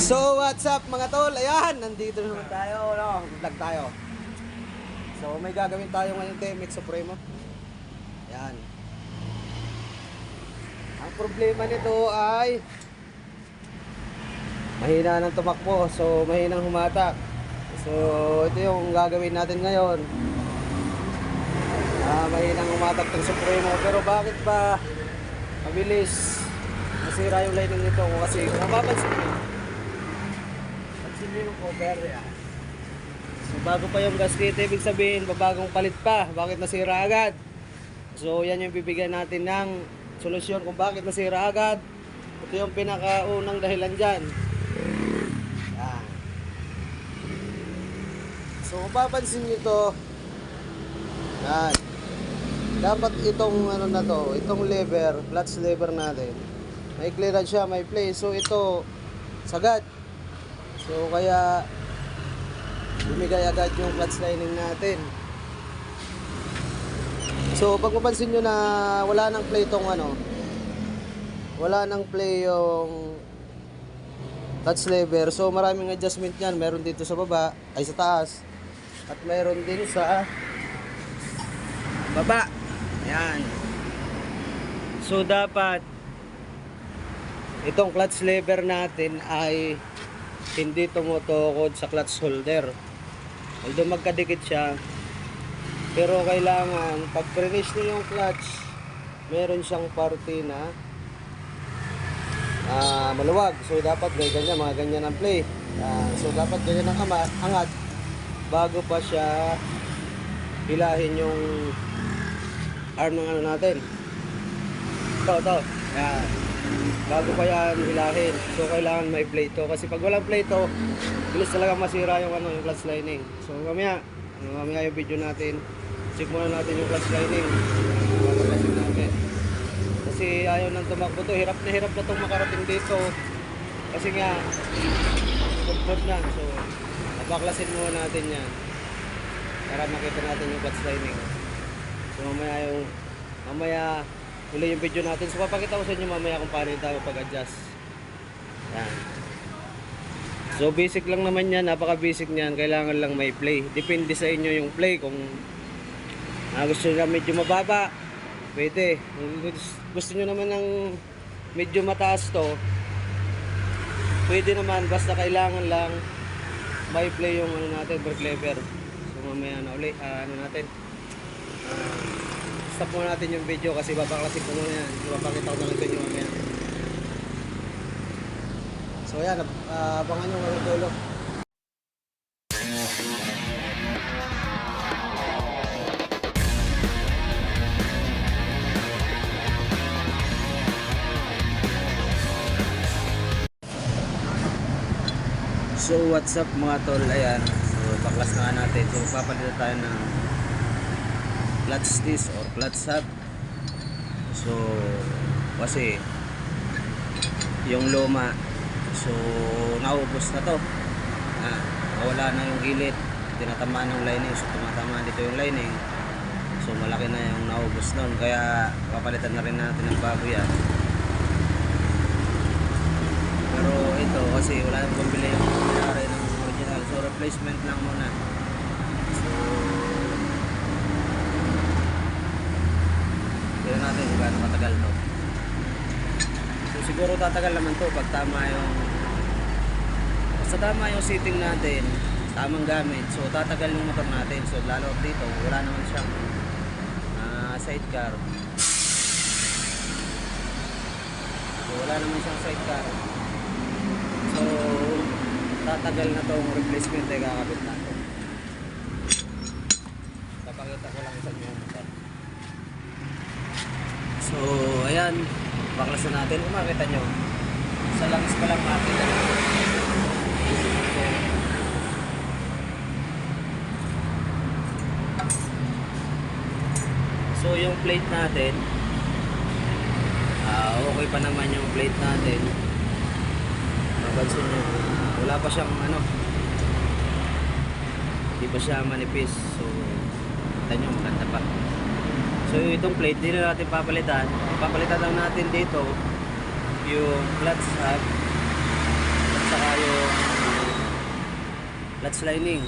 So what's up mga tol? Ayan, nandito naman tayo, no? Vlog tayo. So may gagawin tayo ngayon kay Mix Supremo. Ayan. Ang problema nito ay mahina ng tumakbo, so mahinang humatak. So ito yung gagawin natin ngayon. Ah, mahinang humatak ng Supremo, pero bakit ba mabilis masira yung lining nito kasi mapapansin nyo, nyo yung. So bago pa yung gasket, ibig sabihin babagong palit pa, bakit nasira agad? So yan yung bibigyan natin ng solusyon kung bakit nasira agad. Ito yung pinakaunang dahilan dyan. Yan. So kung papansin nyo to, yan. Dapat itong ano na to, itong lever, clutch lever natin. May clearance siya, may play. So ito sagad. So kaya bumigay agad yung clutch lining natin. So pag mapansin nyo na wala nang play tong ano, wala nang play yung clutch lever. So maraming adjustment yan. Meron dito sa baba, ay sa taas. At meron din sa baba. Ayan. So dapat itong clutch lever natin ay hindi tumutukod sa clutch holder. Although magkadikit siya, pero kailangan pag finish niyo yung clutch, meron siyang parte na ah, maluwag. So dapat may ganyan, mga ganyan ang play. Ah, so dapat ganyan ang angat bago pa siya hilahin yung arm ng ano natin. Ito, ito. Yan. Bago pa yan. So, kailangan may play to. Kasi pag walang play to, bilis talaga masira yung, ano, yung clutch lining. So, mamaya, ano, mamaya yung video natin. Check muna natin yung clutch lining. Babaklasin natin. Kasi ayaw nang tumakbo to. Hirap na hirap na itong makarating dito. Kasi nga, pudpud na. So, babaklasin muna natin yan. Para makita natin yung clutch lining. So mamaya yung mamaya uli yung video natin. So papakita ko sa inyo mamaya kung paano tayo pag-adjust. Yan. So basic lang naman yan, napaka basic niyan. Kailangan lang may play. Depende sa inyo yung play kung ah, gusto nyo medyo mababa, pwede. Kung gus- gusto nyo naman ng medyo mataas to, pwede naman basta kailangan lang may play yung ano natin, brake lever. So mamaya na uli, ah, ano natin, Ah, stop muna natin yung video kasi babaklasin ko muna yan. Papakita ko na lang sa mamaya. So yan, uh, abangan nyo ngayong dulo. So what's up mga tol, ayan. So baklas na natin. So papalitan tayo ng clutch disc or clutch hub so kasi yung luma so naubos na to. Ah, nawala na yung gilid. Tinatamaan ng lining. So tumatamaan dito yung lining. So malaki na yung naubos nun. Kaya papalitan na rin natin ng bago yan. Pero ito kasi wala nang pambili yung nangyari ng original. So replacement lang muna. So Tignan natin kung gaano katagal to. So siguro tatagal naman to pag tama yung basta tama yung seating natin, tamang gamit. So tatagal yung motor natin. So lalo dito, wala naman siyang ah, sidecar. So wala naman siyang sidecar. So tatagal na tong replacement ay kakabit natin. Papakita ko lang sa inyo yung motor. So, ayan. Baklasan natin. Kung makita nyo, sa langis pa lang makita nyo. So, yung plate natin, ah okay pa naman yung plate natin. Mapansin nyo, wala pa siyang ano, hindi pa siya manipis. So, kita nyo, maganda pa. So itong plate, na natin papalitan. Papalitan lang natin dito yung clutch hub at saka yung clutch lining.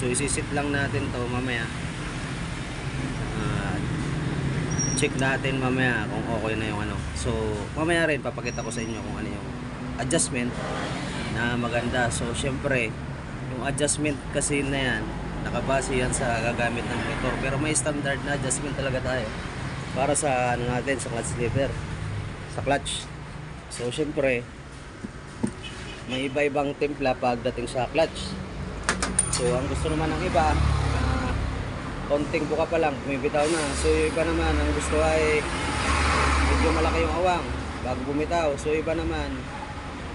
So isisit lang natin to mamaya. Ah, check natin mamaya kung okay na yung ano. So mamaya rin papakita ko sa inyo kung ano yung adjustment na maganda. So syempre, yung adjustment kasi na yan, nakabase yan sa gagamit ng motor. Pero may standard na adjustment talaga tayo para sa ano natin, sa clutch lever, sa clutch. So syempre, may iba-ibang timpla pagdating sa clutch. So ang gusto naman ng iba, ah, konting buka pa lang, bumibitaw na. So yung iba naman, ang gusto ay medyo malaki yung awang bago bumitaw. So iba naman,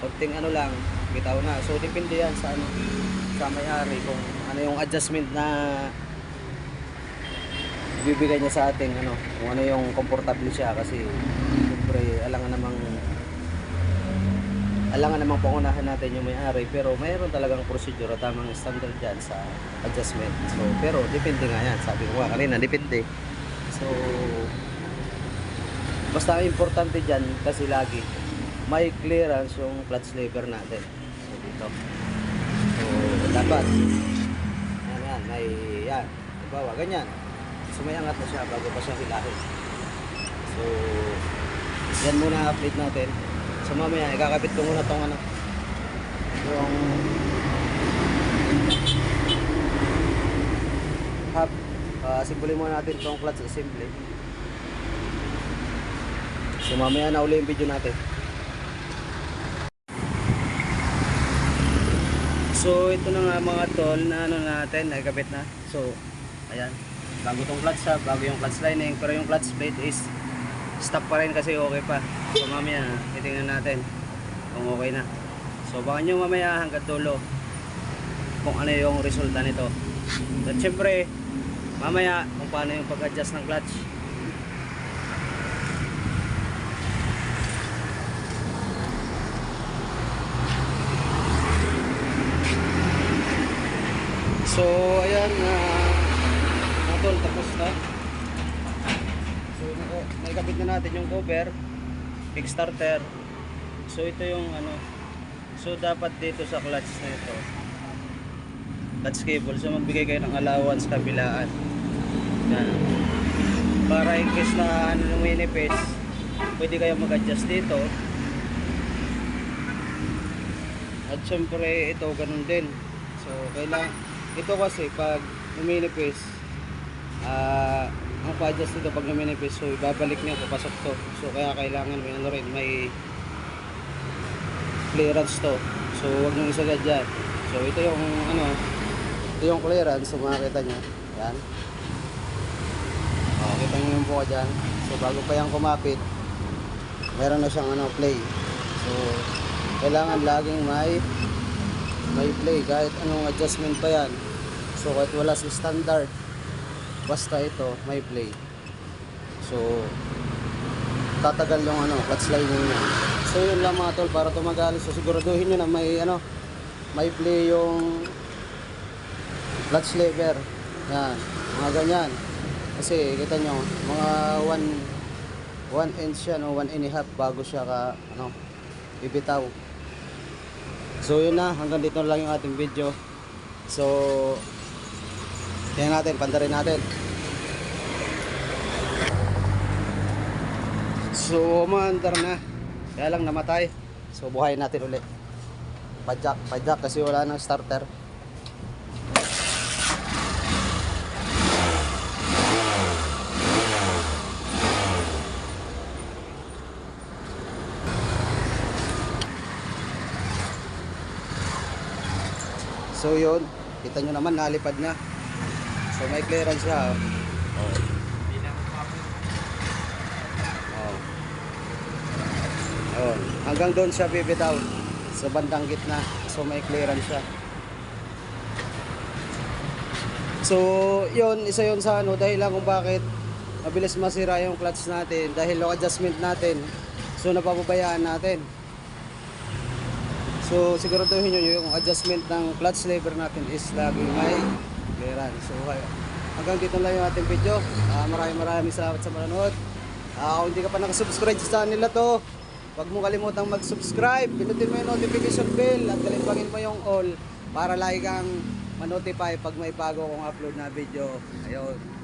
konting ano lang, bitaw na. So depende yan sa ano, sa may-ari kung ano yung adjustment na ibibigay niya sa atin ano kung ano yung komportable siya. Kasi siyempre alangan namang alangan namang pangunahan natin yung may-ari. Pero mayroon talagang procedure tamang standard dyan sa adjustment. So pero depende nga yan. Sabi ko nga kanina depende. So basta importante dyan kasi lagi may clearance yung clutch lever natin. So dito dapat. Yan yan may yan. Bawa ganyan. So na siya bago pa siya hilahin. So yan muna update natin. So mamaya ikakabit ko muna tong ano. Yung hub. Uh, simbolin muna natin tong clutch assembly. So mamaya na uli yung video natin So ito na nga mga tol na ano natin, nakikabit na. So ayan, bago tong clutch ha, bago yung clutch lining, pero yung clutch plate is stop pa rin kasi okay pa. So mamaya titingnan natin kung okay na. So baka nyo mamaya hanggang dulo kung ano yung resulta nito. At syempre, mamaya kung paano yung pag-adjust ng clutch. So, ayan, uh, mga tol, tapos na. So, naikabit na natin yung cover, kickstarter. So, ito yung ano, so dapat dito sa clutch na ito, clutch cable, so magbigay kayo ng allowance kabilaan. Yan. Para in case na ano luminipis, pwede kayo mag-adjust dito. At syempre, ito ganun din. So, kailangan, ito kasi pag luminipis, ah, ang pa-adjust nito pag luminipis, so ibabalik niya, papasok to. So, kaya kailangan may ano rin, may clearance to. So, wag nyo isagad dyan. So, ito yung ano, ito yung clearance, so makakita nyo. Yan. Oh, kita nyo yung buka dyan. So, bago pa yung kumapit, meron na siyang ano, play. So, kailangan laging may may play kahit anong adjustment pa yan. So kahit wala si standard basta ito may play. So tatagal yung ano clutch lining niya. So yun lang mga tol para tumagal. So siguraduhin nyo na may ano may play yung clutch lever yan mga ganyan. Kasi kita nyo mga 1 1 inch yan o 1 and a half bago siya ka ano bibitaw So yun na, hanggang dito lang yung ating video. So, tingnan natin, pandarin natin. So, umaandar na. Kaya lang namatay. So, buhayin natin ulit. Pajak, pajak kasi wala nang starter. So yun, kita nyo naman nalipad na. So may clearance siya. Oh. Oh. Oh. Hanggang doon siya bibitaw sa bandang gitna. So may clearance siya. So yun, isa yun sa ano, dahil lang kung bakit mabilis masira yung clutch natin dahil low adjustment natin. So napapabayaan natin. So siguraduhin nyo yung adjustment ng clutch lever natin is lagi may clearance. So hanggang dito lang yung ating video. Ah, maraming maraming salamat sa manonood. Ah, kung hindi ka pa nakasubscribe sa channel na to, huwag mo kalimutang mag-subscribe. Pinutin mo yung notification bell at kalimpangin mo yung all para lagi kang manotify pag may bago kong upload na video. Ayun.